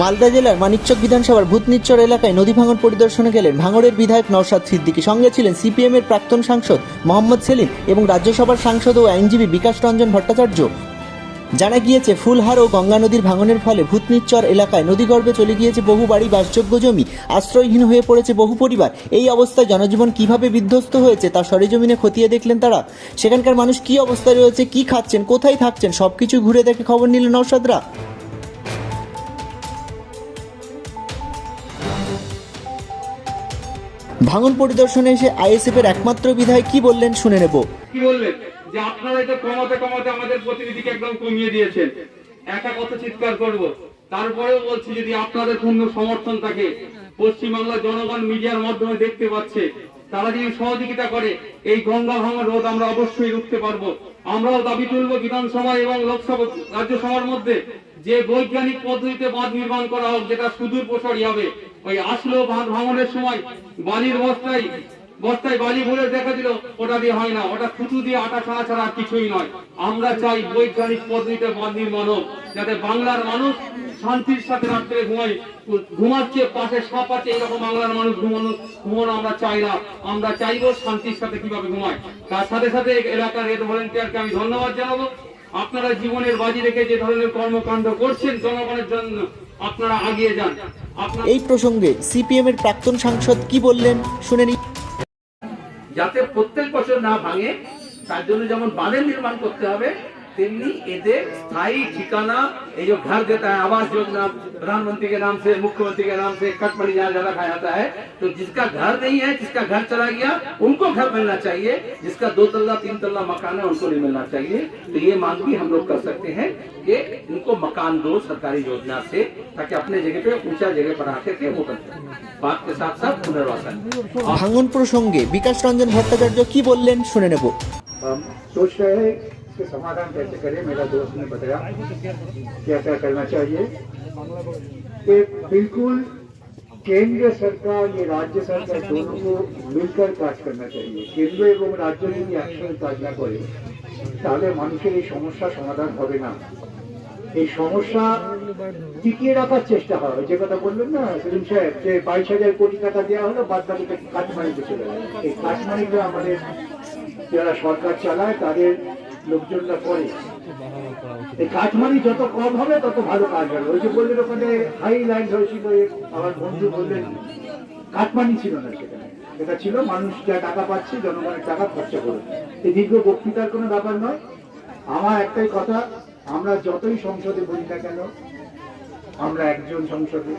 মালদা জেলার মানিকচক বিধানসভার ভূতনিচ্চর এলাকায় নদী ভাঙন পরিদর্শনে গেলেন ভাঙড়ের বিধায়ক নওশাদ সিদ্দিকী। সঙ্গে ছিলেন সিপিএম এর প্রাক্তন সাংসদ মোহাম্মদ সেলিম এবং রাজ্যসভার সাংসদ ও আইনজীবী বিকাশ রঞ্জন ভট্টাচার্য। জানা গিয়েছে, ফুলহার ও গঙ্গা নদীর ভাঙনের ফলে ভূতনিচ্চর এলাকায় নদীগর্ভে চলে গিয়েছে বহু বাড়ি, বাসযোগ্য জমি, আশ্রয়হীন হয়ে পড়েছে বহু পরিবার। এই অবস্থায় জনজীবন কীভাবে বিধ্বস্ত হয়েছে তা সরেজমিনে খতিয়ে দেখলেন তারা। সেখানকার মানুষ কি অবস্থায় রয়েছে, কি খাচ্ছেন, কোথায় থাকছেন, সবকিছু ঘুরে দেখে খবর নিলেন নওশাদরা। ভাঙন পরিদর্শনে এসে আইএসএফ এর একমাত্র বিধায় কি বললেন শুনে নেব। কি বললেন? যে আপনারা এটা কমাতে কমাতে আমাদের প্রতিনিধিকে একদম কমিয়ে দিয়েছেন। একা কথা চিৎকার করব। তারপরেও বলছি যদি আপনাদের পূর্ণ সমর্থন থাকে পশ্চিমবাংলার জনগণ মিডিয়ার মাধ্যমে দেখতে পাচ্ছে, তারা যদি সহযোগিতা করে, এই গঙ্গা ভাঙা রোধ আমরা অবশ্যই রুখতে পারব। আমরাও দাবি তুলব বিধানসভা এবং লোকসভা, রাজ্যসভার মধ্যে যে বৈজ্ঞানিক পদ্ধতিতে বাঁধ নির্মাণ করা হোক, যেটা সুদূর প্রসারী হবে, ওই আসলো বাঁধ ভাঙনের সময় বালির বস্তায় বস্তায় বালি ভরে দেখা দিল, ওটা দিয়ে হয় না, ওটা থুতু দিয়ে আটা ছাড়া ছাড়া কিছুই নয়। আমরা চাই বৈজ্ঞানিক পদ্ধতিতে নির্মাণ হোক, যাতে বাংলার মানুষ শান্তির সাথে রাত্রে ঘুমাই ঘুমাচ্ছে, পাশে সাপ আছে, এরকম বাংলার মানুষ ঘুমানো ঘুমানো আমরা চাই না। আমরা চাইব শান্তির সাথে কীভাবে ঘুমায়। তার সাথে সাথে এলাকার রেড ভলেন্টিয়ারকে আমি ধন্যবাদ জানাব। আপনারা জীবনের বাজি রেখে যে ধরনের কর্মকাণ্ড করছেন, জনগণের জন্য আপনারা আগিয়ে যান। এই প্রসঙ্গে সিপিএম এর প্রাক্তন সাংসদ কি বললেন, শুনে যাতে প্রত্যেক বছর না ভাঙে তার জন্য যেমন বাঁধের নির্মাণ করতে হবে তেमनी এদের स्थायी ठिकाना ये जो घर देता है आवास योजना प्रधानमंत्री के नाम से मुख्यमंत्री के नाम से कटमड़ी जहाँ ज्यादा खाया जाता है तो जिसका घर नहीं है जिसका घर चला गया उनको घर मिलना चाहिए जिसका दो तल्ला तीन तल्ला मकान है उनको नहीं मिलना चाहिए तो ये मांग भी हम लोग कर सकते हैं कि उनको मकान दो सरकारी योजना से ताकि अपने जगह पे ऊंचा जगह पर आते थे वो कर बात के साथ साथ पुनर्वासन ভাঙন প্রসঙ্গে বিকাশ রঞ্জন ভট্টাচার্য কি বললেন শুনে নেব सोच रहे हैं इसके समाधान कैसे करें मेरा दोस्त ने बताया क्या क्या करना चाहिए कि बिल्कुल केंद्र सरकार ये राज्य सरकार दोनों को मिलकर কাজ करना चाहिए কেন্দ্র এবং রাজ্য যদি একসঙ্গে কাজ না করে তাহলে মানুষের এই সমস্যা সমাধান হবে না এই সমস্যা টিকিয়ে রাখার চেষ্টা হয় যে কথা বললেন না সেলিম সাহেব যে বাইশ হাজার কোটি টাকা দেওয়া হলো বাদ বাকিটা কাঠমানিতে চলে গেল এই কাঠমানিটা আমাদের যারা সরকার চালায় তাদের লোকজনরা করে। এই যত কম হবে, তত ভালো কাজ হবে। ওই যে বললেন ওখানে হাই লাইন হয়েছিল আমার বন্ধু বললেন, কাঠমানি ছিল না সেখানে। এটা ছিল মানুষ যা টাকা পাচ্ছে, জনগণের টাকা খরচা করে। এই দীর্ঘ বক্তৃতার কোনো ব্যাপার নয়। আমার একটাই কথা, আমরা যতই সংসদে বলি না কেন, আমরা একজন সংসদে।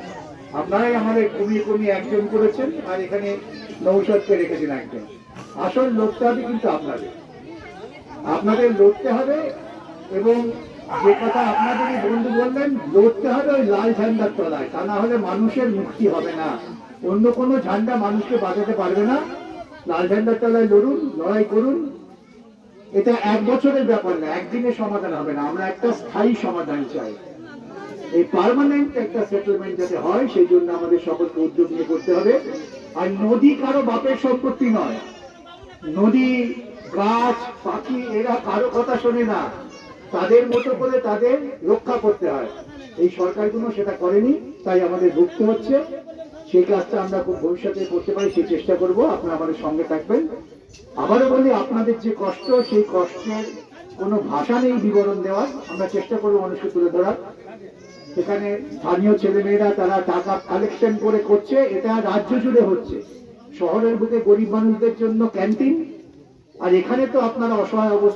আপনারাই আমাদের কমিয়ে কমিয়ে একজন করেছেন, আর এখানে নৌসদকে রেখেছেন একজন। আসল লোকটা কিন্তু আপনাদের। আপনাদের লড়তে হবে এবং যে কথা আপনাদেরই বন্ধু বললেন, লড়তে হবে ওই লাল ঝান্ডার তলায়, তা না হলে মানুষের মুক্তি হবে না। অন্য কোনো ঝান্ডা মানুষকে বাঁচাতে পারবে না। লাল ঝান্ডার তলায় লড়ুন, লড়াই করুন। এটা এক বছরের ব্যাপার না, একদিনে সমাধান হবে না। আমরা একটা স্থায়ী সমাধান চাই। এই পার্মানেন্ট একটা সেটেলমেন্ট যাতে হয়, সেই জন্য আমাদের সকলকে উদ্যোগ নিয়ে করতে হবে। আর নদী কারও বাপের সম্পত্তি নয়। নদী গাছ, পাখি, এরা কারও কথা শোনে না। তাদের মতো করে তাদের রক্ষা করতে হয়। এই সরকারগুলো সেটা করেনি, তাই আমাদের ভুগতে হচ্ছে। সেই কাজটা আমরা খুব ভবিষ্যতে করতে পারি, সেই চেষ্টা করব। আপনারা আমাদের সঙ্গে থাকবেন। আবারও বলি, আপনাদের যে কষ্ট, সেই কষ্টের কোনো ভাষা নেই বিবরণ দেওয়ার। আমরা চেষ্টা করব মানুষকে তুলে ধরার। এখানে স্থানীয় ছেলেমেয়েরা তারা টাকা কালেকশন করে করছে। এটা রাজ্য জুড়ে হচ্ছে। শহরের বুকে গরিব মানুষদের জন্য ক্যান্টিন আর এখানে তো আপনারা অসহায় অবস্থা